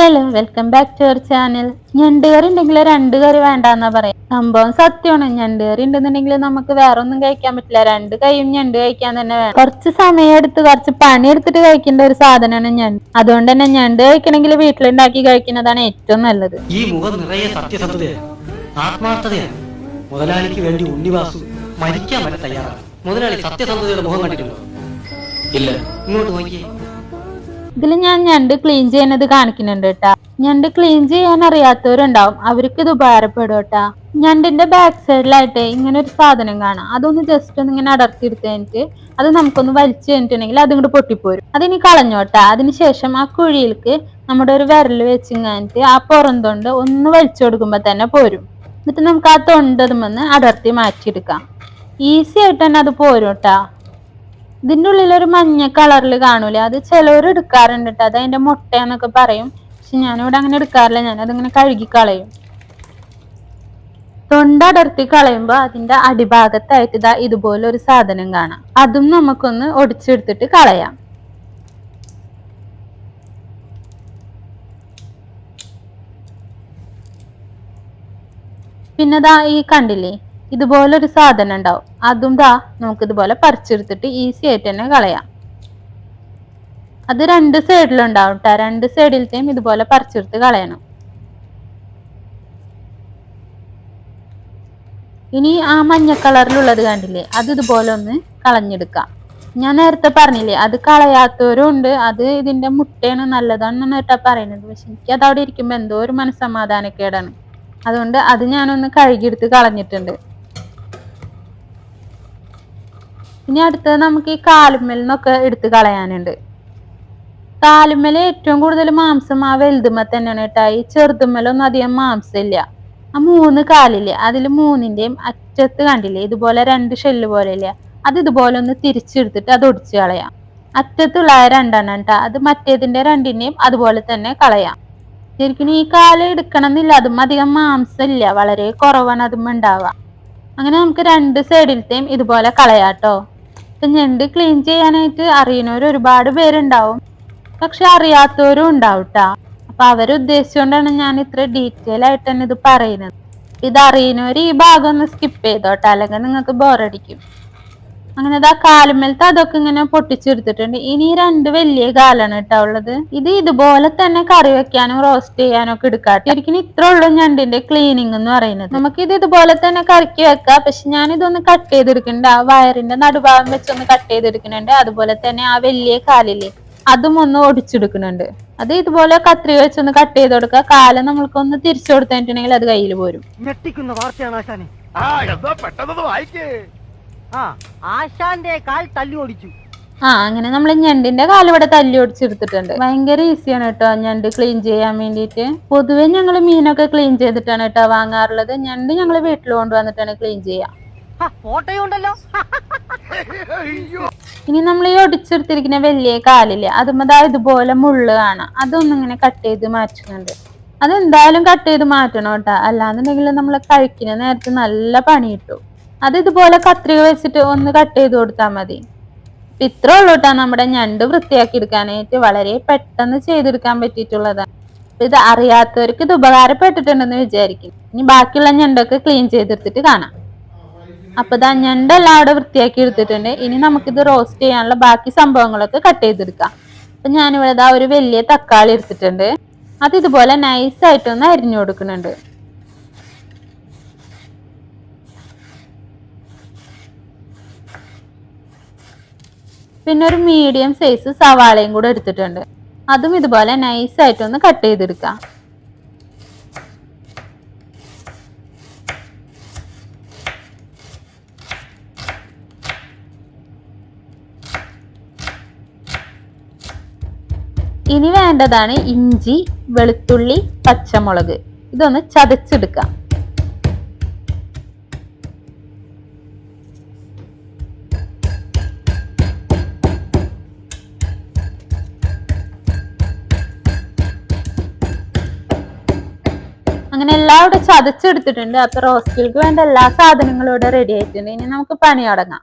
Hello welcome back to our channel ഞണ്ട് കറി ഉണ്ടെങ്കിൽ രണ്ട് കറി വേണ്ടെന്നാ പറയാം. സംഭവം സത്യമാണ് ഞണ്ട് കറി ഉണ്ടെന്നുണ്ടെങ്കിൽ നമുക്ക് വേറെ ഒന്നും കഴിക്കാൻ പറ്റില്ല. രണ്ട് കൈയും ഞണ്ട് കഴിക്കാൻ തന്നെ വേണം. കുറച്ച് സമയം എടുത്ത് കുറച്ച് പണി എടുത്തിട്ട് കഴിക്കേണ്ട ഒരു സാധനമാണ് ഞണ്ട്. അതുകൊണ്ട് തന്നെ ഞണ്ട് കഴിക്കണമെങ്കിൽ വീട്ടിലുണ്ടാക്കി കഴിക്കുന്നതാണ് ഏറ്റവും നല്ലത്. ഈ മുഖം നിറയെ സത്യസന്ധതയാണ് മുതലാളിക്ക് വേണ്ടി ഉണ്ണിവാസു മരിക്കാൻ വരെ തയ്യാറാണ്. മുതലാളി സത്യസന്ധതയുടെ മുഖം കണ്ടിട്ടുണ്ടോ? ഇല്ല. ഇങ്ങോട്ട് നോക്കിയേ. ഇതിൽ ഞാൻ ഞണ്ട് ക്ലീൻ ചെയ്യുന്നത് കാണിക്കുന്നുണ്ട് കേട്ടാ. ഞണ്ട് ക്ലീൻ ചെയ്യാൻ അറിയാത്തവരുണ്ടാവും. അവർക്ക് ഇത് ഉപകാരപ്പെടും കേട്ടാ. ഞണ്ടിന്റെ ബാക്ക് സൈഡിലായിട്ട് ഇങ്ങനെ ഒരു സാധനം കാണാം. അതൊന്ന് ജസ്റ്റ് ഒന്ന് ഇങ്ങനെ അടർത്തി എടുത്ത് കഴിഞ്ഞിട്ട് അത് നമുക്കൊന്ന് വലിച്ചു കഴിഞ്ഞിട്ടുണ്ടെങ്കിൽ അത് ഇങ്ങോട്ട് പൊട്ടിപ്പോരും. അതിനി കളഞ്ഞോട്ടാ അതിനുശേഷം ആ കുഴിയിലേക്ക് നമ്മുടെ ഒരു വിരൽ വെച്ച് കഴിഞ്ഞിട്ട് ആ പുറന്തൊണ്ട് ഒന്ന് വലിച്ചു കൊടുക്കുമ്പോ തന്നെ പോരും. എന്നിട്ട് നമുക്ക് ആ തൊണ്ടതുമെന്ന് അടർത്തി മാറ്റിയെടുക്കാം. ഈസി ആയിട്ട് തന്നെ അത് പോരും കേട്ടാ. ഇതിന്റെ ഉള്ളിൽ ഒരു മഞ്ഞ കളറിൽ കാണൂലേ? അത് ചിലവർ എടുക്കാറുണ്ട് കേട്ടോ അത് അതിന്റെ മുട്ടയെന്നൊക്കെ പറയും. പക്ഷെ ഞാനിവിടെ അങ്ങനെ എടുക്കാറില്ല. ഞാൻ അതിങ്ങനെ കഴുകി കളയും. തൊണ്ട കളയുമ്പോൾ കളയുമ്പോ അതിന്റെ അടിഭാഗത്തായിട്ട് ഇതാ ഇതുപോലെ ഒരു സാധനം കാണാം. അതും നമുക്കൊന്ന് ഒടിച്ചെടുത്തിട്ട് കളയാം. പിന്നെ ദാ ഈ കണ്ടില്ലേ? ഇതുപോലെ ഒരു സാധനം ഉണ്ടാവും. അതും ദാ നമുക്ക് ഇതുപോലെ പറിച്ചെടുത്തിട്ട് ഈസി ആയിട്ട് തന്നെ കളയാം. അത് രണ്ട് സൈഡിലുണ്ടാവും കേട്ടോ രണ്ട് സൈഡിലത്തെയും ഇതുപോലെ പറിച്ചെടുത്ത് കളയണം. ഇനി ആ മഞ്ഞ കളറിലുള്ളത് കണ്ടില്ലേ? അത് ഇതുപോലെ ഒന്ന് കളഞ്ഞെടുക്കാം. ഞാൻ നേരത്തെ പറഞ്ഞില്ലേ അത് കളയാത്തവരും ഉണ്ട് അത് ഇതിന്റെ മുട്ടയാണ് നല്ലതാണെന്നാണ് കേട്ടാ പറയുന്നത്. പക്ഷെ എനിക്ക് അത് അവിടെ ഇരിക്കുമ്പോ എന്തോ ഒരു മനസ്സമാധാനക്കേടാണ്. അതുകൊണ്ട് അത് ഞാനൊന്ന് കഴുകിയെടുത്ത് കളഞ്ഞിട്ടുണ്ട്. ഇനി അടുത്തത് നമുക്ക് ഈ കാലുമ്മൽ നിന്നൊക്കെ എടുത്ത് കളയാനുണ്ട്. കാലുമ്മൽ ഏറ്റവും കൂടുതൽ മാംസം ആ വലുതുമ്മ തന്നെയാണ് കേട്ടോ. ഈ ചെറുതുമ്മലൊന്നും അധികം മാംസം ഇല്ല ആ മൂന്ന് കാലില്ലേ അതിൽ മൂന്നിന്റെയും അറ്റത്ത് കണ്ടില്ലേ ഇതുപോലെ രണ്ട് ഷെല്ല് പോലെ ഇല്ല അത് ഇതുപോലെ ഒന്ന് തിരിച്ചെടുത്തിട്ട് അത് ഒടിച്ച് കളയാം. അറ്റത്തുള്ള രണ്ടെണ്ണം കേട്ടോ അത് മറ്റേതിന്റെ രണ്ടിന്റെയും അതുപോലെ തന്നെ കളയാം. ശരിക്കും ഈ കാൽ എടുക്കണം എന്നില്ല അതും അധികം മാംസം ഇല്ല വളരെ കുറവാണ് അതും ഉണ്ടാവുക. അങ്ങനെ നമുക്ക് രണ്ട് സൈഡിലത്തെയും ഇതുപോലെ കളയാട്ടോ ഇപ്പൊ ഞണ്ട് ക്ലീൻ ചെയ്യാനായിട്ട് അറിയുന്നവർ ഒരുപാട് പേരുണ്ടാവും. പക്ഷെ അറിയാത്തവരും ഉണ്ടാവും ട്ടാ അപ്പൊ അവരുദ്ദേശിച്ചുകൊണ്ടാണ് ഞാൻ ഇത്ര ഡീറ്റെയിൽ ആയിട്ട് തന്നെ ഇത് പറയുന്നത്. ഇത് അറിയുന്നവർ ഈ ഭാഗം ഒന്ന് സ്കിപ്പ് ചെയ്തോട്ടെ അല്ലെങ്കിൽ നിങ്ങൾക്ക് ബോറടിക്കും അങ്ങനെ ഇതാ കാലുമേലത്തെ അതൊക്കെ ഇങ്ങനെ പൊട്ടിച്ചെടുത്തിട്ടുണ്ട്. ഇനി രണ്ട് വലിയ കാലാണ് കേട്ടോ ഉള്ളത്. ഇത് ഇതുപോലെ തന്നെ കറി വെക്കാനും റോസ്റ്റ് ചെയ്യാനും ഒക്കെ എടുക്കാം ശരിക്കും ഇത്ര ഉള്ളൂ ഞണ്ടിന്റെ ക്ലീനിങ് എന്ന് പറയുന്നത്. നമുക്ക് ഇത് ഇതുപോലെ തന്നെ കറിക്ക് വെക്കാം. പക്ഷെ ഞാൻ ഇതൊന്ന് കട്ട് ചെയ്തെടുക്കുന്നുണ്ട്. ആ വയറിന്റെ നടുഭാഗം വെച്ചൊന്ന് കട്ട് ചെയ്തെടുക്കുന്നുണ്ട്. അതുപോലെ തന്നെ ആ വലിയ കാലില്ലേ അതും ഒന്ന് ഒടിച്ചെടുക്കുന്നുണ്ട്. അത് ഇതുപോലെ കത്രി വെച്ചൊന്ന് കട്ട് ചെയ്ത് കൊടുക്കുക കാലം നമ്മൾക്കൊന്ന് തിരിച്ചു കൊടുത്തിട്ടുണ്ടെങ്കിൽ അത് കയ്യിൽ പോരും. ഞെട്ടിക്കുന്ന വാർത്തയാണ് ആശാനെ. ആ എന്താ പെട്ടെന്ന് വായിക്കേ. ആ ആശാന്റെ കാൽ തല്ലി ഓടിച്ചു ആ അങ്ങനെ നമ്മൾ ഞണ്ടിന്റെ കാലിവിടെ തല്ലി ഒടിച്ചെടുത്തിട്ടുണ്ട് ഭയങ്കര ഈസിയാണ് കേട്ടോ ഞണ്ട് ക്ലീൻ ചെയ്യാൻ വേണ്ടിയിട്ട്. പൊതുവെ ഞങ്ങൾ മീനൊക്കെ ക്ലീൻ ചെയ്തിട്ടാണ് കേട്ടോ വാങ്ങാറുള്ളത്. ഞണ്ട് ഞങ്ങൾ വീട്ടിൽ കൊണ്ടുവന്നിട്ടാണ് ക്ലീൻ ചെയ്യാം. ഹ, ഫോട്ടോയും ഉണ്ടല്ലോ അയ്യോ. ഇനി നമ്മൾ ഈ ഒടിച്ചെടുത്തിരിക്കുന്ന വലിയ കാലില്ലേ അതുമ്മതാ ഇതുപോലെ മുള്ള് കാണാം. അതൊന്നും ഇങ്ങനെ കട്ട് ചെയ്ത് മാറ്റുന്നുണ്ട്. അതെന്തായാലും കട്ട് ചെയ്ത് മാറ്റണം കേട്ടോ. അല്ലാന്നുണ്ടെങ്കിൽ നമ്മൾ കഴിക്കുന്ന നേരത്തെ നല്ല പണി കിട്ടും. അത് ഇതുപോലെ കത്രിക വെച്ചിട്ട് ഒന്ന് കട്ട് ചെയ്ത് കൊടുത്താൽ മതി. അപ്പൊ ഇത്ര ഉള്ളൂ കേട്ടോ നമ്മുടെ ഞണ്ട് വൃത്തിയാക്കി എടുക്കാനായിട്ട് വളരെ പെട്ടെന്ന് ചെയ്തെടുക്കാൻ പറ്റിയിട്ടുള്ളതാണ് ഇത് അറിയാത്തവർക്ക് ഇത് ഉപകാരപ്പെട്ടിട്ടുണ്ടെന്ന് വിചാരിക്കും ഇനി ബാക്കിയുള്ള ഞണ്ടൊക്കെ ക്ലീൻ ചെയ്തെടുത്തിട്ട് കാണാം. അപ്പൊ ദാ ഞണ്ടെല്ലാം അവിടെ വൃത്തിയാക്കി എടുത്തിട്ടുണ്ട്. ഇനി നമുക്കിത് റോസ്റ്റ് ചെയ്യാനുള്ള ബാക്കി സംഭവങ്ങളൊക്കെ കട്ട് ചെയ്തെടുക്കാം. അപ്പൊ ഞാനിവിടെ ദാ ഒരു വലിയ തക്കാളി എടുത്തിട്ടുണ്ട്. അത് ഇതുപോലെ നൈസ് ആയിട്ടൊന്ന് അരിഞ്ഞു കൊടുക്കുന്നുണ്ട്. പിന്നെ ഒരു മീഡിയം സൈസ് സവാളയും കൂടെ എടുത്തിട്ടുണ്ട്. അതും ഇതുപോലെ നൈസ് ആയിട്ടൊന്ന് കട്ട് ചെയ്തെടുക്കാം. ഇനി വേണ്ടതാണ് ഇഞ്ചി വെളുത്തുള്ളി പച്ചമുളക്. ഇതൊന്ന് ചതച്ചെടുക്കാം. എല്ലാം ഇവിടെ ചതച്ചെടുത്തിട്ടുണ്ട്. അപ്പൊ റോസ്റ്റിൽക്ക് വേണ്ട എല്ലാ സാധനങ്ങളും ഇവിടെ റെഡി ആയിട്ടുണ്ട്. ഇനി നമുക്ക് പണി തുടങ്ങാം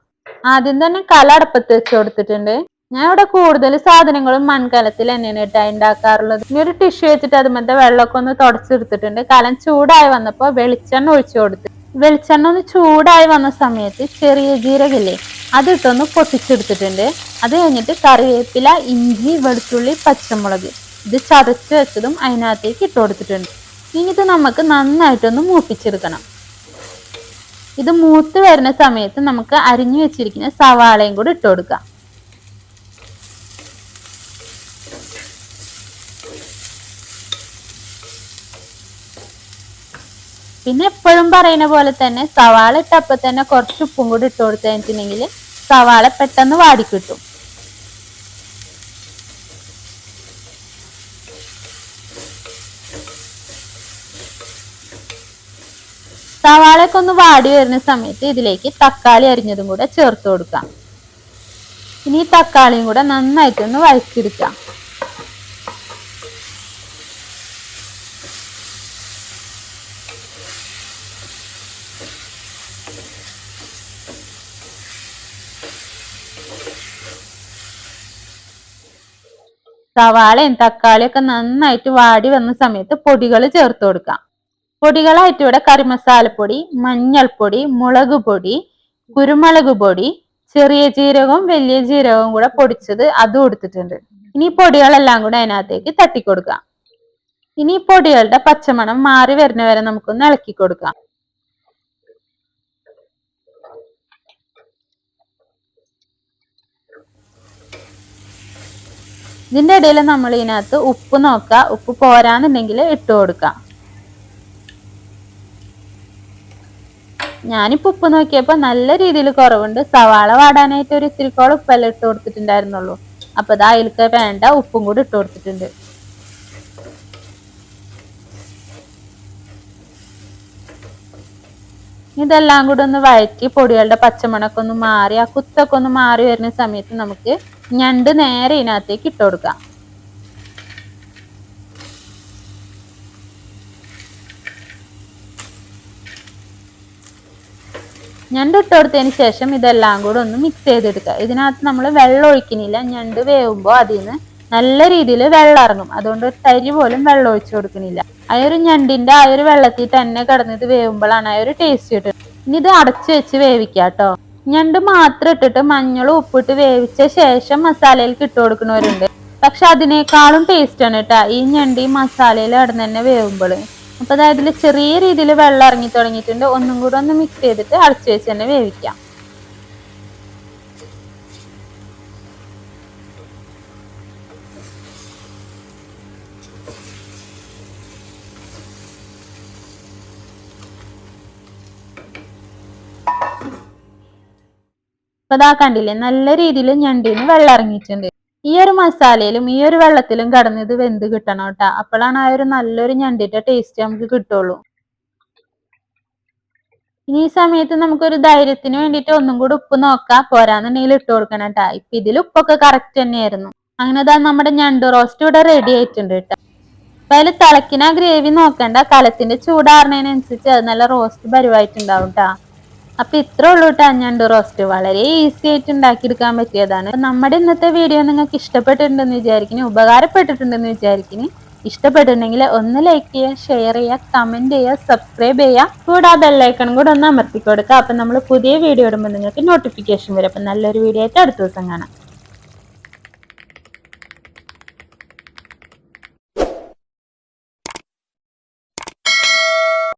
ആദ്യം തന്നെ കല അടുപ്പത്ത് വെച്ച് കൊടുത്തിട്ടുണ്ട്. ഞാൻ ഇവിടെ കൂടുതൽ സാധനങ്ങളും മൺകലത്തിൽ തന്നെയാണ് കേട്ടോ ഉണ്ടാക്കാറുള്ളത്. ഇനി ഒരു ടിഷ്യൂ വെച്ചിട്ട് അത് മറ്റേ വെള്ളമൊക്കെ ഒന്ന് തുടച്ചെടുത്തിട്ടുണ്ട്. കലം ചൂടായി വന്നപ്പോൾ വെളിച്ചെണ്ണ ഒഴിച്ചു കൊടുത്തു. വെളിച്ചെണ്ണ ഒന്ന് ചൂടായി വന്ന സമയത്ത് ചെറിയ ജീരകില്ലേ അതിട്ടൊന്ന് പൊട്ടിച്ചെടുത്തിട്ടുണ്ട്. അത് കഴിഞ്ഞിട്ട് കറിവേപ്പില ഇഞ്ചി വെളുത്തുള്ളി പച്ചമുളക്. ഇത് ചതച്ച് വെച്ചതും അതിനകത്തേക്ക് ഇട്ട് കൊടുത്തിട്ടുണ്ട്. ഇനി ഇത് നമുക്ക് നന്നായിട്ടൊന്ന് മൂപ്പിച്ചെടുക്കണം. ഇത് മൂത്ത് വരുന്ന സമയത്ത് നമുക്ക് അരിഞ്ഞു വെച്ചിരിക്കുന്ന സവാളയും കൂടി ഇട്ട് കൊടുക്കാം. പിന്നെ എപ്പോഴും പറയുന്ന പോലെ തന്നെ സവാള ഇട്ടപ്പോ തന്നെ കുറച്ച് ഉപ്പും കൂടി ഇട്ട് കൊടുത്തു കഴിഞ്ഞിട്ടുണ്ടെങ്കിൽ സവാള പെട്ടെന്ന് വാടിക്കിട്ടും സവാളയൊക്കെ ഒന്ന് വാടി വരുന്ന സമയത്ത് ഇതിലേക്ക് തക്കാളി അരിഞ്ഞതും കൂടെ ചേർത്ത് കൊടുക്കാം. ഇനി ഈ തക്കാളിയും കൂടെ നന്നായിട്ടൊന്ന് വഴറ്റിയെടുക്കാം. സവാളയും തക്കാളിയൊക്കെ നന്നായിട്ട് വാടി വന്ന സമയത്ത് പൊടികൾ ചേർത്ത് കൊടുക്കാം. പൊടികളായിട്ട് ഇവിടെ കറിമസാലപ്പൊടി മഞ്ഞൾപ്പൊടി മുളക് പൊടി കുരുമുളക് പൊടി ചെറിയ ജീരകവും വലിയ ജീരകവും കൂടെ പൊടിച്ചത് അതും എടുത്തിട്ടുണ്ട്. ഇനി പൊടികളെല്ലാം കൂടെ അതിനകത്തേക്ക് തട്ടിക്കൊടുക്കാം ഇനി പൊടികളുടെ പച്ചമണം മാറി വരുന്ന വരെ നമുക്കൊന്ന് ഇളക്കി കൊടുക്കാം. ഇതിന്റെ ഇടയിൽ നമ്മൾ ഇതിനകത്ത് ഉപ്പ് നോക്കുക. ഉപ്പ് പോരാന്നുണ്ടെങ്കിൽ ഇട്ട് കൊടുക്കാം ഞാനിപ്പോ ഉപ്പ് നോക്കിയപ്പോ നല്ല രീതിയിൽ കുറവുണ്ട്. സവാള വാടാനായിട്ട് ഒരു ഇത്തിരിക്കോളം ഉപ്പെല്ലാം ഇട്ട് കൊടുത്തിട്ടുണ്ടായിരുന്നുള്ളൂ. അപ്പൊ ഇതാ അതിലേക്ക് വേണ്ട ഉപ്പും കൂടി ഇട്ട് കൊടുത്തിട്ടുണ്ട്. ഇതെല്ലാം കൂടി ഒന്ന് വഴറ്റി പൊടികളുടെ പച്ചമുണക്കൊന്ന് മാറി ആ കുത്തൊക്കെ ഒന്ന് മാറി വരുന്ന സമയത്ത് നമുക്ക് ഞണ്ട് നേരെ ഇതിനകത്തേക്ക് ഇട്ട് കൊടുക്കാം. ഞണ്ട് ഇട്ട് കൊടുത്തതിന് ശേഷം ഇതെല്ലാം കൂടെ ഒന്ന് മിക്സ് ചെയ്തെടുക്കുക. ഇതിനകത്ത് നമ്മൾ വെള്ളം ഒഴിക്കുന്നില്ല ഞണ്ട് വേവുമ്പോൾ അതിൽ നിന്ന് നല്ല രീതിയിൽ വെള്ളം ഇറങ്ങും. അതുകൊണ്ട് ഒരു തരി പോലും വെള്ളം ഒഴിച്ചു കൊടുക്കുന്നില്ല ആ ഒരു ഞണ്ടിന്റെ ആ ഒരു വെള്ളത്തിൽ തന്നെ കിടന്നിത് വേവുമ്പോഴാണ് ആ ഒരു ടേസ്റ്റ് കിട്ടുന്നത്. ഇനി ഇത് അടച്ചു വെച്ച് വേവിക്കുക കേട്ടോ. ഞണ്ട് മാത്രം ഇട്ടിട്ട് മഞ്ഞളും ഉപ്പിട്ട് വേവിച്ച ശേഷം മസാലയിലേക്ക് ഇട്ട് കൊടുക്കുന്നവരുണ്ട്. പക്ഷെ അതിനേക്കാളും ടേസ്റ്റ് ആണ് കേട്ടോ. ഈ ഞണ്ട് ഈ മസാലയിൽ കിടന്ന് തന്നെ വേവുമ്പോൾ അപ്പൊ അതായത് ചെറിയ രീതിയിൽ വെള്ളം ഇറങ്ങി തുടങ്ങിയിട്ടുണ്ട്. ഒന്നും കൂടെ ഒന്ന് മിക്സ് ചെയ്തിട്ട് അടച്ചു വെച്ച് തന്നെ വേവിക്കാം. അപ്പൊ അതാ കണ്ടില്ലേ നല്ല രീതിയിൽ ഞണ്ടിന് വെള്ളം ഇറങ്ങിയിട്ടുണ്ട്. ഈ ഒരു മസാലയിലും ഈ ഒരു വെള്ളത്തിലും കടന്ന് ഇത് വെന്ത് കിട്ടണം കേട്ടോ. അപ്പോഴാണ് ആ ഒരു നല്ലൊരു ഞണ്ടിന്റെ ടേസ്റ്റ് നമുക്ക് കിട്ടുള്ളൂ. ഇനി ഈ സമയത്ത് നമുക്കൊരു ധൈര്യത്തിന് വേണ്ടിയിട്ട് ഒന്നും കൂടി ഉപ്പ് നോക്കാം. പോരാന്നുണ്ടെങ്കിൽ ഇട്ട് കൊടുക്കണം കേട്ടാ. ഇപ്പൊ ഇതിൽ ഉപ്പൊക്കെ കറക്റ്റ് തന്നെയായിരുന്നു. അങ്ങനെ ഇതാ നമ്മുടെ ഞണ്ട് റോസ്റ്റ് ഇവിടെ റെഡി ആയിട്ടുണ്ട് കേട്ടോ. അപ്പൊ അതിൽ തിളക്കിന ഗ്രേവി നോക്കണ്ട. കലത്തിന്റെ ചൂടാറുന്നതിനനുസരിച്ച് അത് നല്ല റോസ്റ്റ് പരിവായിട്ടുണ്ടാവും കേട്ടാ. അപ്പൊ ഇത്ര ഉള്ളൂ കേട്ടോ അഞ്ഞാണ്ട് റോസ്റ്റ് വളരെ ഈസി ആയിട്ട് ഉണ്ടാക്കിയെടുക്കാൻ പറ്റിയതാണ്. നമ്മുടെ ഇന്നത്തെ വീഡിയോ നിങ്ങൾക്ക് ഇഷ്ടപ്പെട്ടിട്ടുണ്ടെന്ന് വിചാരിക്കുന്നു ഉപകാരപ്പെട്ടിട്ടുണ്ടെന്ന് വിചാരിക്കുന്നു. ഇഷ്ടപ്പെട്ടിട്ടുണ്ടെങ്കിൽ ഒന്ന് ലൈക്ക് ചെയ്യുക ഷെയർ ചെയ്യുക കമന്റ് ചെയ്യുക സബ്സ്ക്രൈബ് ചെയ്യുക. കൂടെ ആ ബെല്ലൈക്കണും കൂടെ ഒന്ന് അമർത്തി കൊടുക്കുക. അപ്പൊ നമ്മൾ പുതിയ വീഡിയോ ഇടുമ്പോൾ നിങ്ങൾക്ക് നോട്ടിഫിക്കേഷൻ വരും. അപ്പൊ നല്ലൊരു വീഡിയോ ആയിട്ട് അടുത്ത ദിവസം കാണാം.